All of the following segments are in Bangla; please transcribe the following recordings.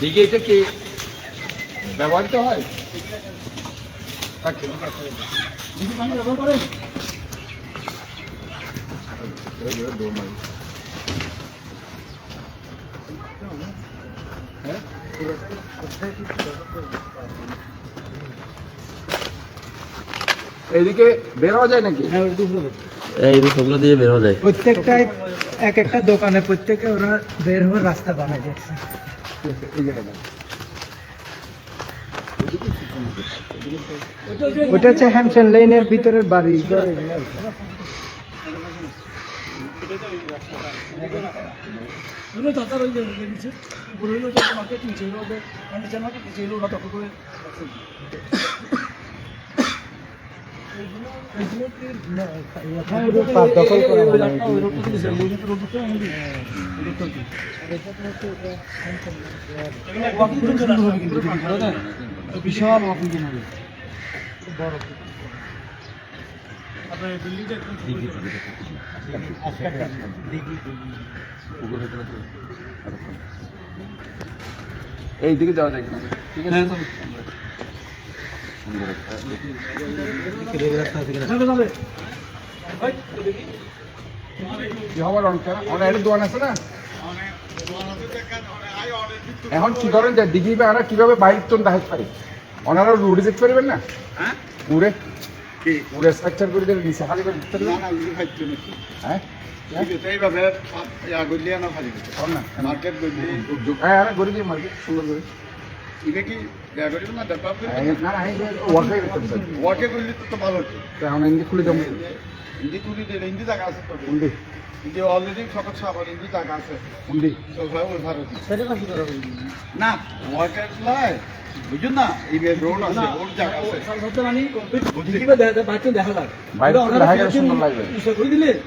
দিকে এটা কি ব্যবহৃত হয় আচ্ছা, ঠিক আছে। দিদি পানি ব্যবহার করেন? এই যে দোমাই। হ্যাঁ? এই রূপগুলো দিয়ে বের হয়ে যায়। প্রত্যেকটাই এক একটা দোকানে প্রত্যেকে ওরা বের হওয়ার রাস্তা এই জায়গাটা ওটা হচ্ছে হ্যামসন লেনের ভিতরের বাড়ি। করা মানে বিশাল অফিস হবে এই দিকে যাওয়া যায়। ঠিক আছে? কি এখন কি করেন যে দিঘি আমরা কীভাবে বাইক তো দেখাতে পারি? ওনারা রুটে যেতে পারবেন না? উড়ে উড়ে স্ট্রাকচার করে দেবেন নিচে খালি করে দিতে পারবেন? হ্যাঁ? কর না? হ্যাঁ হ্যাঁ করে দিয়ে মার্কেট সুন্দর করে হ্যাঁ, না না এই ওয়ার্কাই করতে পারি তা খুলে অলরেডি সকল সাবার ইন্দি জায়গা আছে। ভারত না ওয়ার্কার লাই বুঝুন না এই রোড আছে রোড জায়গা আছে। বাইরে থেকে দেখা গেলে সুন্দর লাগবে।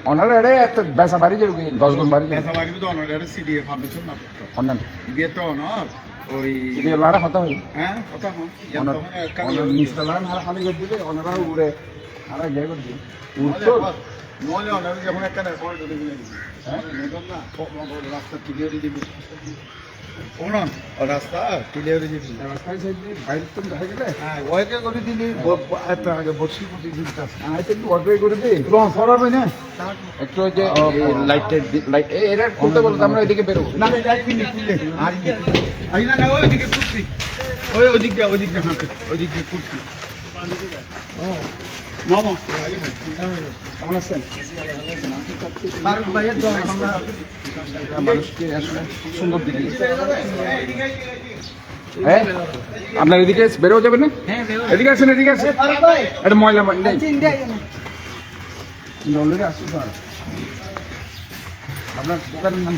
ওনারা এটা একটা বেসা বাড়ি যাবে দশ গুণ বাড়ি যাবে মেসা তো অনার এটা সিডিএ ফাউন্ডেশন না অন্যান্য বিয়ে তো অনার। ওই লারা কথা হয়? হ্যাঁ কথা হন ওনার ওনার নিচটা আর খালি করে দিলে ওনারা উড়ে আর ইয়ে করে দিবে। উঠতো মনে অনার যখন একটা করে দিলে হ্যাঁ? না। রাস্তা ক্লিয়ার দিবি রাস্তা ক্লিয়ার হ্যাঁ ওয়াইকে করে দিলি আগে বসি বসি দিতে একটু ওয়ার্কাই করে দিই লঞ্চ সরাবে না? একটু ওই যে লাইটের লাইট এরা খুলতে বলতে আমরা এদিকে বেরোবো। না যাই কিনে কিনে আর না না ওই দিকে কুর্তি ওই ওদিক ওদিক হাঁটে দিয়ে কুর্তি আপনার এদিকে বেরোও যাবেন না? এদিকে আসেন এদিকে আসেন। এটা ময়লা অলরেডি আপনার দোকানের নাম